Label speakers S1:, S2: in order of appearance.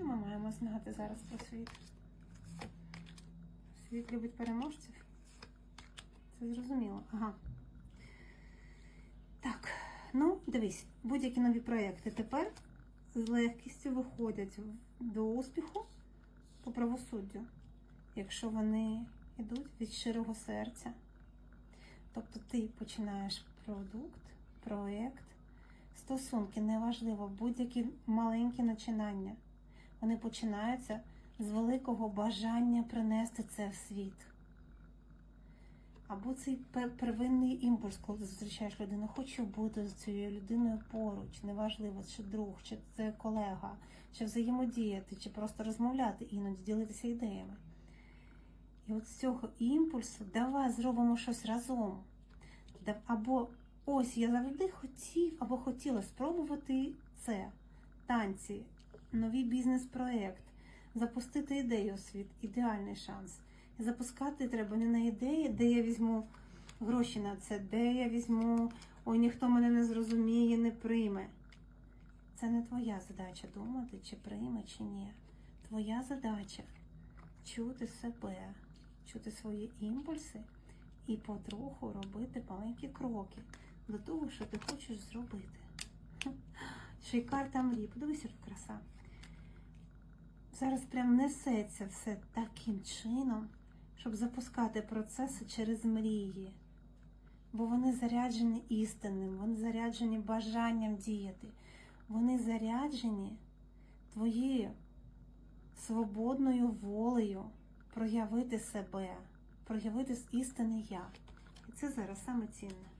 S1: Що ми маємо знати зараз про світ? Світ любить переможців? Це зрозуміло. Ага. Так, ну, дивись, будь-які нові проекти тепер з легкістю виходять до успіху по правосуддю, якщо вони йдуть від щирого серця. Тобто ти починаєш продукт, проєкт, стосунки, неважливо, будь-які маленькі начинання. Вони починаються з великого бажання принести це в світ. Або цей первинний імпульс, коли ти зустрічаєш людину, хочу бути з цією людиною поруч, неважливо, чи друг, чи це колега, чи взаємодіяти, чи просто розмовляти, іноді ділитися ідеями. І от з цього імпульсу давай зробимо щось разом. Або ось я завжди хотів або хотіла спробувати це, танці, новий бізнес-проект, запустити ідею у світ, ідеальний шанс. І запускати треба не на ідеї, де я візьму гроші на це, де я візьму, ой, ніхто мене не зрозуміє, не прийме. Це не твоя задача думати, чи прийме, чи ні. Твоя задача чути себе, чути свої імпульси і потроху робити маленькі кроки до того, що ти хочеш зробити. Ще й карта мрій. Подивися, краса. Зараз прям несеться все таким чином, щоб запускати процеси через мрії. Бо вони заряджені істинним, вони заряджені бажанням діяти. Вони заряджені твоєю свободною волею проявити себе, проявити істинне я. І це зараз саме цінне.